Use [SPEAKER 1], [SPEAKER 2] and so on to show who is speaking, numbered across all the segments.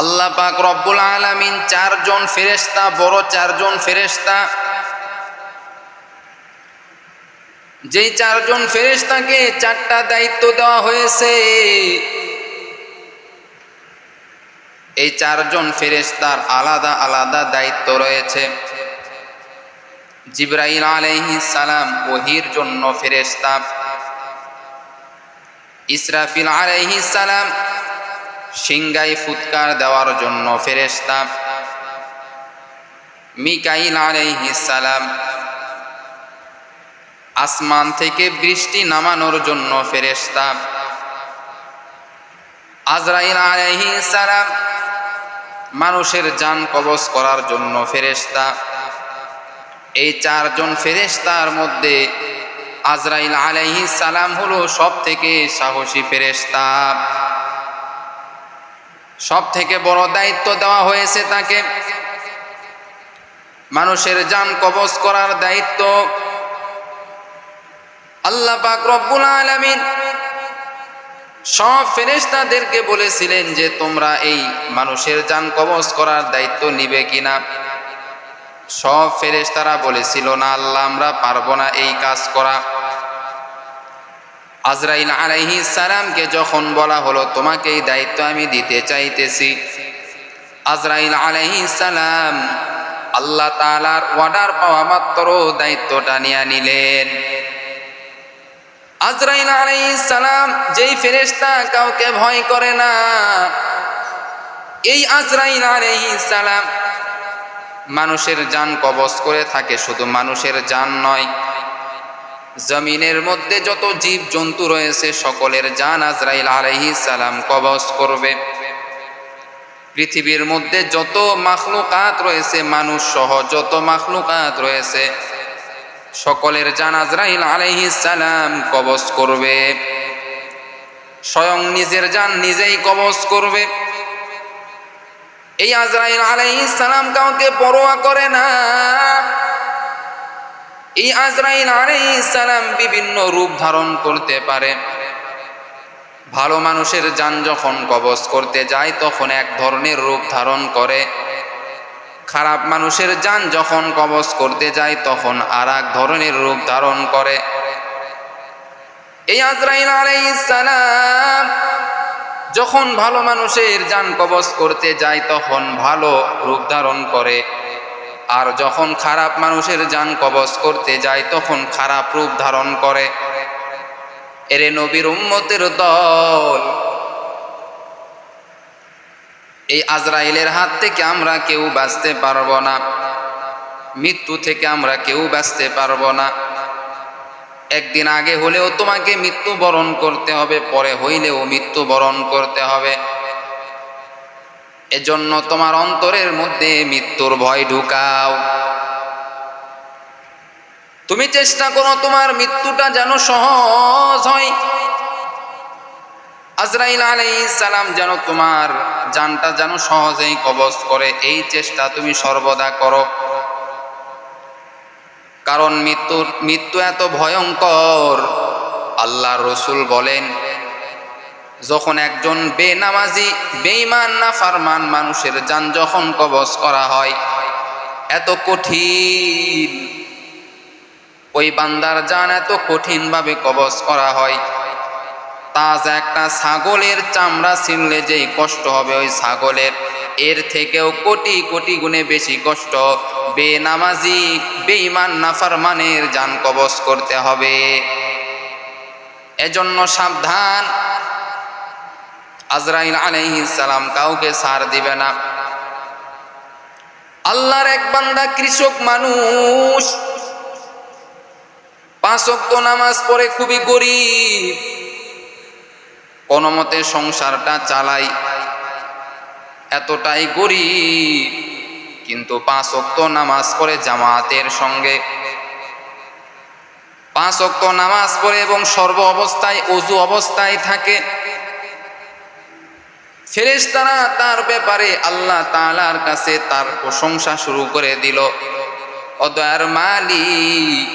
[SPEAKER 1] আল্লাহ পাক রব্বুল আলামিন চারজন ফেরেশতা, বড় চারজন ফেরেশতা। যেই চারজন ফেরেশতাকে চারটা দায়িত্ব দেওয়া হয়েছে, এই চারজন ফেরেশতার আলাদা আলাদা দায়িত্ব রয়েছে। জিব্রাইল আলাইহিস সালাম ওহির জন্য ফেরেশতা। ইসরাফিল আলাইহিস সালাম সিংগাই ফুৎকার দেওয়ার জন্য ফেরেশতা মিকাইল সালাম আসমান থেকে বৃষ্টি নামানোর জন্য ফেরেশতা আজরাইল সালাম মানুষের যান কবজ করার জন্য ফেরেশতা। এই চারজন ফেরেশতার মধ্যে আজরাইল সালাম হলো সব থেকে সাহসী ফেরেশতা। সব থেকে বড় দায়িত্ব দেওয়া হয়েছে তাকে। মানুষের যান কবজ করার দায়িত্ব। আল্লাহ পাক রব্বুল আলামিন সব ফেরেশতাদেরকে বলেছিলেন যে, তোমরা এই মানুষের যান কবজ করার দায়িত্ব নিবে কিনা? সব ফেরেশতারা বলেছিল, না আল্লাহ, আমরা পারব না এই কাজ করা। আজরাইল আলাইহি সালামকে যখন বলা হলো তোমাকে এই দায়িত্ব আমি দিতে চাইতেছি। আজরাইল আলাইহি সালাম আল্লাহ তাআলার অর্ডার পাওয়া মাত্র দায়িত্বটা নিয়ে নিলেন। আজরাইল আলাইহিস সালাম যেই ফেরেশতা কাউকে ভয় করে না, এই আজরাইল আলাইহিস সালাম মানুষের যান কবজ করে থাকে, শুধু মানুষের যান নয় জমিনের মধ্যে যত জীব জন্তু রয়েছে, সকলের জান আজরাইল আলাইহিস সালাম কবজ করবে। পৃথিবীর মধ্যে যত মাখলুকাত রয়েছে, মানুষ সহ যত মাখলুকাত রয়েছে, সকলের জান আজরাইল আলাইহিস সালাম কবজ করবে। স্বয়ং নিজের জান নিজেই কবজ করবে। এই আজরাইল আলাইহিস সালাম কাউকে পরোয়া করে না। এই আজরাইল সালাম বিভিন্ন রূপ ধারণ করতে পারে। ভালো মানুষের যান যখন কবজ করতে যায়, তখন এক ধরনের রূপ ধারণ করে। খারাপ মানুষের যান যখন কবজ করতে যায়, তখন আর এক ধরনের রূপ ধারণ করে। এই আজরাইল সালাম যখন ভালো মানুষের যান কবজ করতে যায়, তখন ভালো রূপ ধারণ করে। আর যখন খারাপ মানুষের যান কবজ করতে যায়, তখন খারাপ রূপ ধারণ করে। এরে নবীর উম্মতের দল। এই আজরাইলের হাত থেকে আমরা কেউ বাঁচতে পারব না। মৃত্যু থেকে আমরা কেউ বাঁচতে পারব না। একদিন আগে হলেও তোমাকে মৃত্যু বরণ করতে হবে, পরে হইলেও মৃত্যু বরণ করতে হবে। এজন্য তোমার অন্তরের মধ্যে মৃত্যুর ভয় ঢুকাও। তুমি চেষ্টা করো তোমার মৃত্যুটা যেন সহজ হয়। আজরাইল আলাইহিস সালাম যেন তোমার জানটা যেন সহজেই কবজ করে, এই চেষ্টা তুমি সর্বদা করো। কারণ মৃত্যুর, মৃত্যু এত ভয়ঙ্কর। আল্লাহ রসুল বলেন যখন একজন বেনামাজি, বেঈমান না ফারমান মানুষের যান যখন কবজ করা হয়, এত কঠিন। ওই বান্দার যান এত কঠিনভাবে কবজ করা হয়। তাজা একটা ছাগলের চামড়া ছিনলে যেই কষ্ট হবে ওই ছাগলের। এর থেকেও কোটি কোটি গুণে বেশি কষ্ট। বেনামাজি, বেঈমান নাফারমানের যান কবজ করতে হবে। এজন্য সাবধান। আজরাইল সালাম কাউকে সার দিবে না। আল্লাহর এক বান্দা কৃষক মানুষ। পাঁচ ওয়াক্ত নামাজ পড়ে খুবই গরিব। কোনো মতে সংসারটা চালাই এতটাই গরিব, কিন্তু পাঁচ ওক্ত নামাজ পড়ে জামাতের সঙ্গে। পাঁচ ওক্ত নামাজ পড়ে এবং সর্ব অবস্থায় অজু অবস্থায় থাকে। ফেরেশতারা তার ব্যাপারে আল্লাহ তাআলার কাছে তার প্রশংসা শুরু করে দিল। অদয়ার মালিক,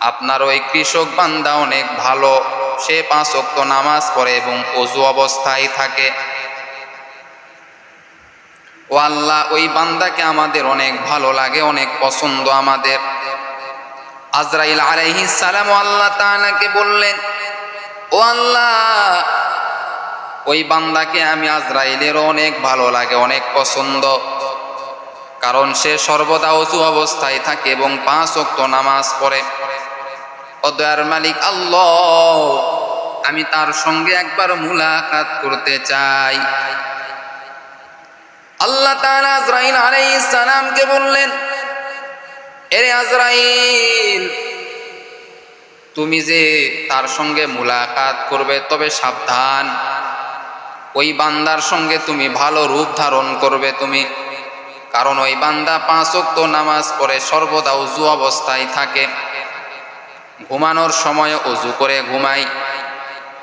[SPEAKER 1] আপনার ওই কৃষক বান্দা অনেক ভালো। সে পাঁচ ওক্ত নামাজ পড়ে এবং অজু অবস্থায় থাকে। ও আল্লাহ, ওই বান্দাকে আমাদের অনেক ভালো লাগে, অনেক পছন্দ আমাদের। আজরাইল আলাইহি সালাম আল্লাহ তাআলাকে বললেন, ও আল্লাহ ওই বান্দাকে আমি আজরাইলের অনেক ভালো লাগে, অনেক পছন্দ। কারণ সে সর্বদা অজু অবস্থায় থাকে এবং পাঁচ ওয়াক্ত নামাজ পড়ে। অদয়ার মালিক, আল্লাহ, আমি তার সঙ্গে একবার মুলাকাত করতে চাই। আল্লাহ আজরাইল আলাইহিস সালামকে বললেন, এরে আজরাইল, তুমি যে তার সঙ্গে মুলাকাত করবে, তবে সাবধান। ওই বান্দার সঙ্গে তুমি ভালো রূপ ধারণ করবে তুমি। কারণ ওই বান্দা পাঁচ ওয়াক্ত নামাজ পড়ে সর্বদা উজু অবস্থায় থাকে। ঘুমানোর সময় অজু করে ঘুমায়।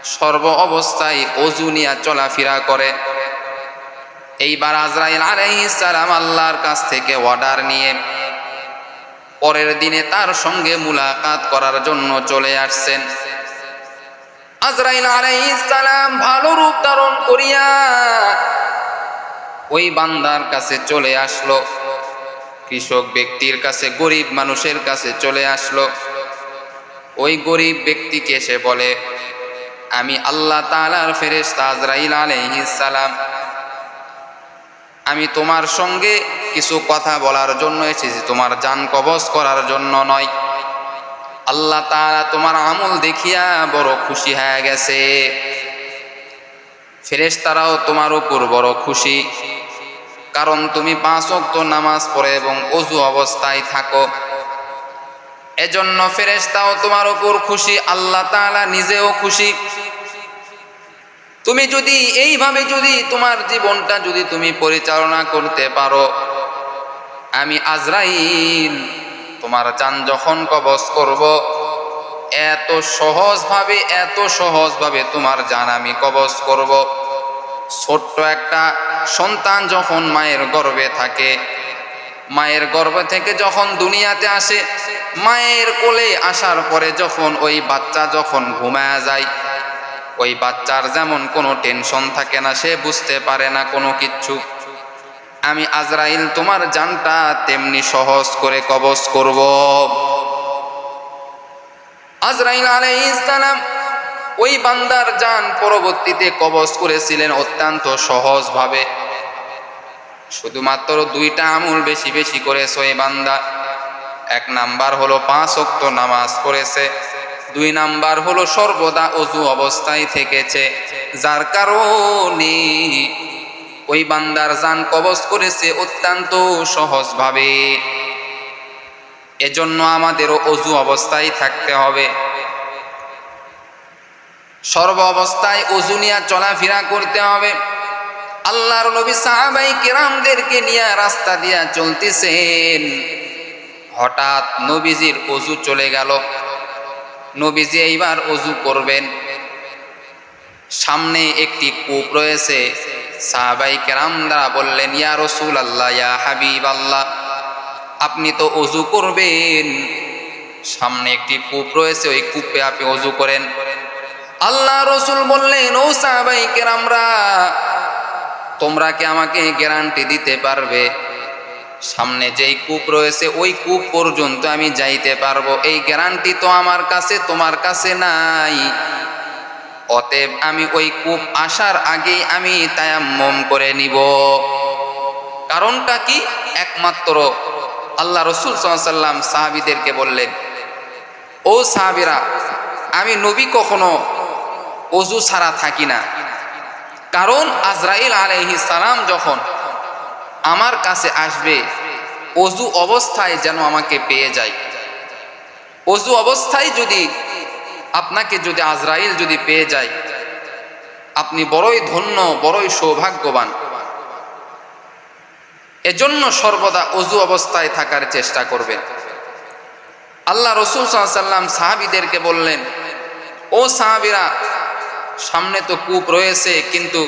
[SPEAKER 1] সর্ব অবস্থায় অজু নিয়ে চলাফেরা করে। এইবার আজরাইল সালাম আল্লাহর কাছ থেকে অর্ডার নিয়ে পরের দিনে তার সঙ্গে মুলাকাত করার জন্য চলে আসছেন। আজরাইল সালাম ভালো রূপ ধারণ করিয়া ওই বান্দার কাছে চলে আসলো। কৃষক ব্যক্তির কাছে, গরিব মানুষের কাছে চলে আসলো। ওই গরিব ব্যক্তিকে এসে বলে, আমি আল্লাহ তাআলার ফেরেশতা আজরাইল সালাম। আমি তোমার সঙ্গে কিছু কথা বলার জন্য এসেছি, তোমার জান কবজ করার জন্য নয়। আল্লাহ তাআলা তোমার আমল দেখিয়া বড় খুশি হয়ে গেছে। ফেরেশতারাও তোমার উপর বড় খুশি। কারণ তুমি পাঁচ ওয়াক্ত নামাজ পড়ে এবং অজু অবস্থায় থাকো। এজন্য ফেরেশতাও তোমার উপর খুশি, আল্লাহ তাআলা নিজেও খুশি। তুমি যদি, এইভাবে যদি তোমার জীবনটা যদি তুমি পরিচালনা করতে পারো, আমি আজরাইল তোমার যান যখন কবজ করব, এত সহজভাবে এত সহজভাবে তোমার জান আমি কবজ করব। ছোট্ট একটা সন্তান যখন মায়ের গর্ভে থাকে, মায়ের গর্ভ থেকে যখন দুনিয়াতে আসে, মায়ের কোলে আসার পরে যখন ওই বাচ্চা যখন ঘুমায়া যায়, ওই বাচ্চার যেমন কোনো টেনশন থাকে না, সে বুঝতে পারে না কোনো কিচ্ছু আমি আজরাইল তোমার জানটা তেমনি সহজ করে কবজ করব। আজরাইল আলাইহিস সালাম ওই বান্দার যান পরবর্তীতে কবজ করেছিলেন অত্যন্ত সহজভাবে। শুধুমাত্র দুইটা আমুল বেশি বেশি করেছে ওই বান্দা। এক নাম্বার হলো পাঁচ অক্ত নামাজ পড়েছে, দুই নাম্বার হলো সর্বদা অজু অবস্থায় থেকেছে, যার কারণে ওই বান্দার যান কবজ করেছে অত্যন্ত সহজভাবে। এজন্য আমাদেরও অজু অবস্থায় থাকতে হবে। সর্ব অবস্থায় অজু নিয়ে চলাফেরা করতে হবে। আল্লাহর নবী সাহাবাই কেরামদেরকে নিয়ে রাস্তা দিয়া চলতেছেন। হঠাৎ নবীজির অজু চলে গেল। নবীজি এইবার অজু করবেন। সামনে একটি কূপ রয়েছে। সাহাবাই কেরাম দ্বারা বললেন, ইয়া রসুল আল্লাহ ইয়া হাবিব আল্লাহ আপনি তো অজু করবেন। সামনে একটি কূপ রয়েছে, ওই কূপে আপনি অজু করেন। আল্লাহ রসুল বললেন, ও সাহাবাই কেরামরা, তোমরা কি আমাকে গ্যারান্টি দিতে পারবে? সামনে যেই কূপ রয়েছে, ওই কূপ পর্যন্ত আমি যাইতে পারব। এই গ্যারান্টি তো আমার কাছে, তোমার কাছে নাই। অতএব আমি ওই কূপ আসার আগেই আমি তায়াম্মম করে নিব। কারণটা কি? একমাত্র আল্লাহ রসুল সাল্লাম সাহাবিদেরকে বললেন, ও সাহাবিরা, আমি নবী কখনো অজু ছাড়া থাকি না। কারণ আজরাইল আলাইহি সালাম যখন আমার কাছে আসবে, অজু অবস্থায় যেন আমাকে পেয়ে যায়। অজু অবস্থায় যদি আপনাকে যদি আজরাইল যদি পেয়ে যায়, আপনি বড়ই ধন্য, বড়ই সৌভাগ্যবান। এজন্য সর্বদা অজু অবস্থায় থাকার চেষ্টা করবেন। আল্লাহ রসুল সাল্লাম সাহাবিদেরকে বললেন, ও সাহাবিরা, সামনে তো কূপ রয়েছে, কিন্তু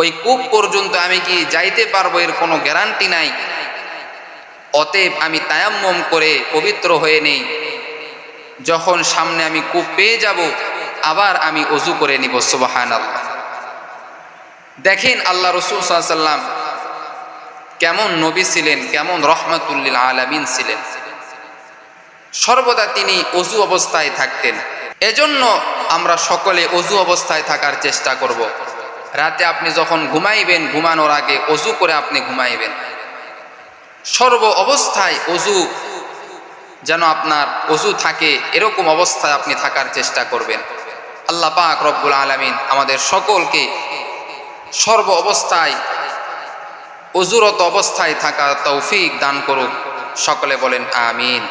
[SPEAKER 1] ওই কূপ পর্যন্ত আমি কি যাইতে পারব এর কোনো গ্যারান্টি নাই? অতএব আমি তায়াম্মম করে পবিত্র হয়ে নেই। যখন সামনে আমি কূপ পেয়ে যাব, আবার আমি অজু করে নিব সুবাহান আল্লাহ দেখেন আল্লাহ রসুল সাল্লাম কেমন নবী ছিলেন, কেমন রহমতুল্লিল আলামিন ছিলেন। সর্বদা তিনি অজু অবস্থায় থাকতেন। এজন্য আমরা সকলে অজু অবস্থায় থাকার চেষ্টা করব। রাতে আপনি যখন ঘুমাইবেন, ঘুমানোর আগে অজু করে আপনি ঘুমাইবেন। সর্ব অবস্থায় অজু যেন আপনার অজু থাকে, এরকম অবস্থায় আপনি থাকার চেষ্টা করবেন। আল্লাহ পাক রব্বুল আলমিন আমাদের সকলকে সর্ব অবস্থায়, অজুরত অবস্থায় থাকা তৌফিক দান করুক। সকলে বলেন, আমিন।